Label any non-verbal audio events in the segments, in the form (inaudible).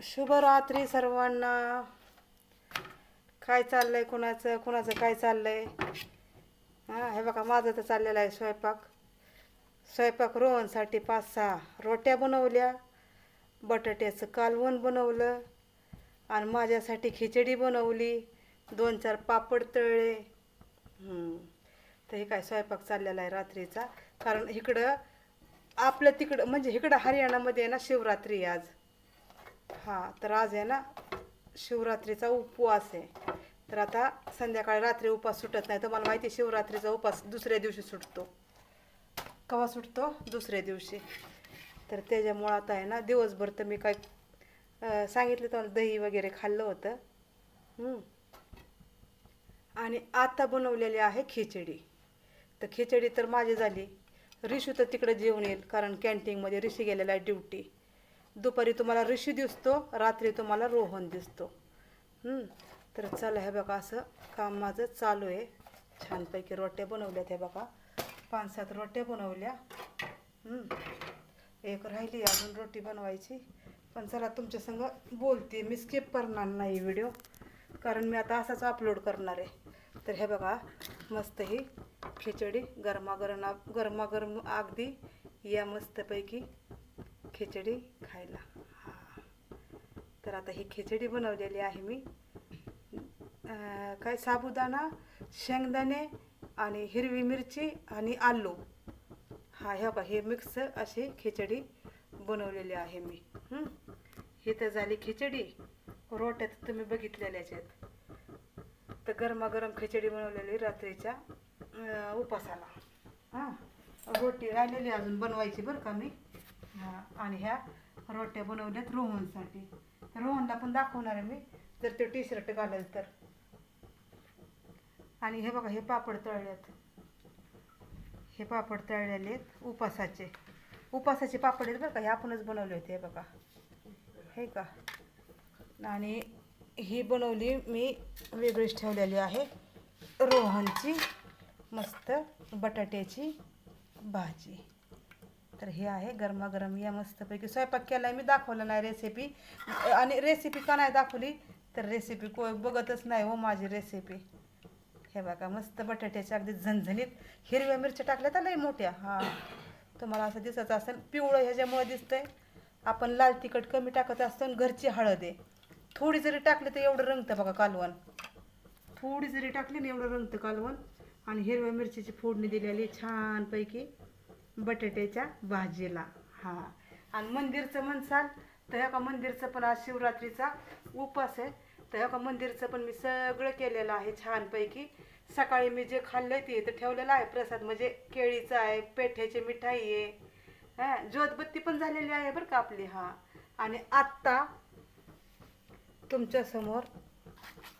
शुभरात्री सर्वांना. काय चाललंय कुणाचं? कुणाचं काय चाललंय? हां हे बघा माझं तर चाललेलं आहे स्वयंपाक. स्वयंपाक रोहनसाठी पाच सहा रोट्या बनवल्या बटाट्याचं कालवण बनवलं आणि माझ्यासाठी खिचडी बनवली. दोन चार पापड तळले. तर हे काय स्वयंपाक चाललेला आहे रात्रीचा. कारण इकडं आपल्या तिकडं म्हणजे इकडं हरियाणामध्ये आहे ना शिवरात्री आज. हां तर आज आहे ना शिवरात्रीचा उपवास आहे. तर आता संध्याकाळी रात्री उपवास सुटत नाही. तर मला माहिती आहे शिवरात्रीचा उपवास दुसऱ्या दिवशी सुटतो. केव्हा सुटतो? दुसऱ्या दिवशी. तर त्याच्यामुळं आता आहे ना दिवसभर तर मी काय सांगितलं तर दही वगैरे खाल्लं होतं. आणि आता बनवलेली आहे खिचडी. तर खिचडी तर माझी झाली. रिशू तर तिकडे जेवण येईल कारण कॅन्टीनमध्ये ऋषी गेलेला आहे ड्युटी दुपारी तुम्हाला ऋषी दिसतो रात्री तुम्हाला रोहन दिसतो. तर चला हे बघा असं काम माझं चालू आहे. छानपैकी रोट्या बनवल्यात हे बघा. पाच सात रोट्या बनवल्या. एक राहिली अजून रोटी बनवायची. पण चला तुमच्या संग बोलते. मी स्किप करणार नाही व्हिडिओ कारण मी आता असाच अपलोड करणार आहे. तर हे बघा मस्त ही खिचडी गरमागरम गरमागरम अगदी या मस्तपैकी खिचडी खायला. हां. तर आता ही खिचडी बनवलेली आहे मी. काय साबुदाणा शेंगदाणे आणि हिरवी मिरची आणि आलू. हा ह्या बा हे मिक्स अशी खिचडी बनवलेली आहे मी. हे? ही तर झाली खिचडी. रोट्या तर तुम्ही बघितलेल्याच आहेत. तर गरमागरम खिचडी बनवलेली रात्रीच्या उपासाला. हां. रोटी राहिलेली अजून बनवायची बरं का मी. आणि ह्या रोट्या बनवल्यात रोहनसाठी. रोहनला पण दाखवणार आहे मी. जर ते टी शर्ट घालेल तर. आणि हे बघा हे पापड तळल्यात हे पापड तळलेले आहेत उपासाचे. उपासाचे पापड आहेत बरं का हे आपणच बनवले होते हे बघा. हे का? आणि ही बनवली मी वेगळीच ठेवलेली आहे. रोहनची मस्त बटाट्याची भाजी. तर हे आहे गरमागरम. या मस्तपैकी स्वयंपाक केला मी दाखवला नाही रेसिपी आणि रेसिपी का नाही दाखवली तर रेसिपी को बघतच नाही हो माझी रेसिपी हे बघा मस्त बटाट्याच्या अगदी झणझणीत हिरव्या मिरच्या टाकल्या तर लई मोठ्या. हां. तुम्हाला असं दिसत असेल पिवळं ह्याच्यामुळे दिसतंय. आपण लाल तिखट कमी टाकत असतो आणि घरची हळद आहे. थोडी जरी टाकली तर एवढं रंगतं बघा कालवण. थोडी जरी टाकली ना एवढं रंगतं कालवण. आणि हिरव्या मिरचीची फोडणी दिलेली छानपैकी. बटाट्याच्या भाजीला. हां. आणि मंदिरचं म्हणसाल तर ह्या का मंदिरचं पण आज शिवरात्रीचा उपास आहे. तर ह्या का मंदिरचं पण मी सगळं केलेलं आहे छानपैकी. सकाळी मी जे खाल्लं ते तर ठेवलेलं आहे. प्रसाद म्हणजे केळीचं आहे पेठ्याची मिठाई आहे. हां ज्योतबत्ती पण झालेली आहे बरं का आपली हां. आणि आत्ता तुमच्यासमोर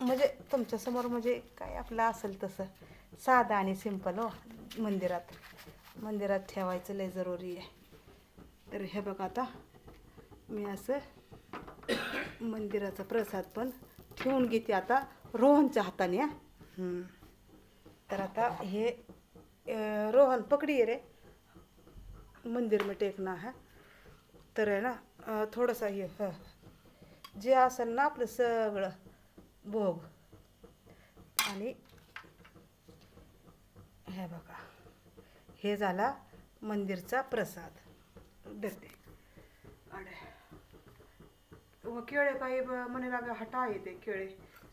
म्हणजे तुमच्यासमोर म्हणजे काय आपलं असेल तसं. साधं आणि सिंपल हो मंदिरात. मंदिरात ठेवायचं लय जरुरी आहे. तर हे बघा आता मी असं मंदिराचा प्रसाद पण ठेवून घेते आता रोहनच्या हाताने हा. तर आता हे रोहन पकडी रे. मंदिर में टेकना है. तर आहे ना थोडंसं हे हं. जे असेल ना आपलं सगळं भोग. आणि हे बघा. हे झाला मंदिरचा प्रसाद. देते. अडे वो केळे काही ब- म्हणे लागा हटा येते केळे.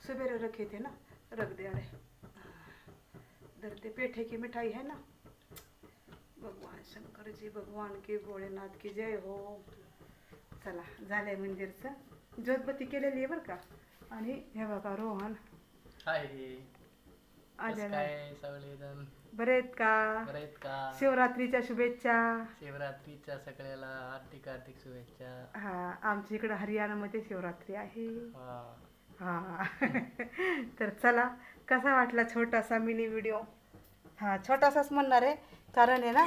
सुबेरे रखे थे ना. रख दे अडे धरते पेठे की मिठाई है ना. भगवान शंकर जी भगवान की भोलेनाथ की जय हो. चला झालंय मंदिरचं. ज्योतबत्ती केलेली आहे बरं का? आणि हे बघा रोहन. हाय. कसं आलेला काय सगळेजण? बरे आहेत का? बरे आहेत का? शिवरात्रीच्या शुभेच्छा. शिवरात्रीच्या सगळ्याला हार्दिक हार्दिक शुभेच्छा. हा आमच्या इकडं हरियाणामध्ये शिवरात्री आहे. हा. हा. (laughs) तर चला कसा वाटला छोटासा मिनी व्हिडिओ हा छोटासाच म्हणणार आहे. कारण आहे ना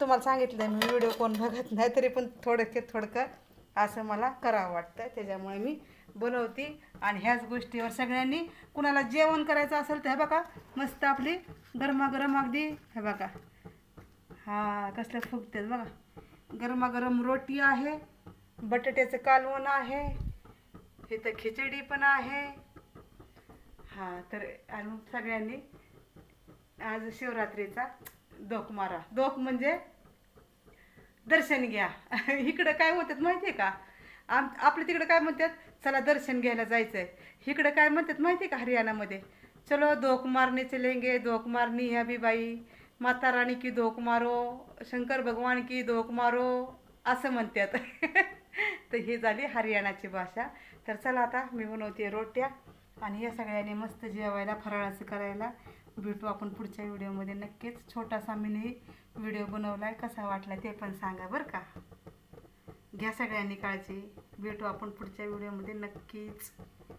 तुम्हाला सांगितलं मी व्हिडिओ कोण बघत नाही तरी पण थोडक्यात थोडकं असं मला करावं वाटतं. त्याच्यामुळे मी बनवते आणि ह्याच गोष्टीवर सगळ्यांनी कुणाला जेवण करायचं असेल तर हे बघा मस्त आपली गरमागरम अगदी हे बघा. हा कसलं फुगते बघा. गरमागरम रोटी आहे बटाट्याचं कालवण आहे इथं खिचडी पण आहे. हा तर आणि सगळ्यांनी आज शिवरात्रीचा दोख मारा दोख म्हणजे दर्शन घ्या. (laughs) इकडं काय म्हणतात माहिती आहे का? आम आपलं तिकडं काय म्हणतात? चला दर्शन घ्यायला जायचं आहे इकडं काय म्हणतात माहिती आहे का हरियाणामध्ये? चलो धोक मारने चलेंगे धोक मारनी ह्या बी बाई. माता राणी की धोक मारो शंकर भगवान की धोक मारो असं म्हणतात. (laughs) तर ही झाली हरियाणाची भाषा. तर चला आता मी बनवते रोट्या आणि या सगळ्यांनी मस्त जेवायला फराळाचं करायला. भेटू आपण पुढच्या व्हिडिओमध्ये. नक्कीच छोटासा मिनी व्हिडिओ बनवला आहे कसा वाटला ते पण सांगा बरं का. घ्या सगळ्यांनी काळजी. भेटू आपण पुढच्या व्हिडिओमध्ये. नक्कीच.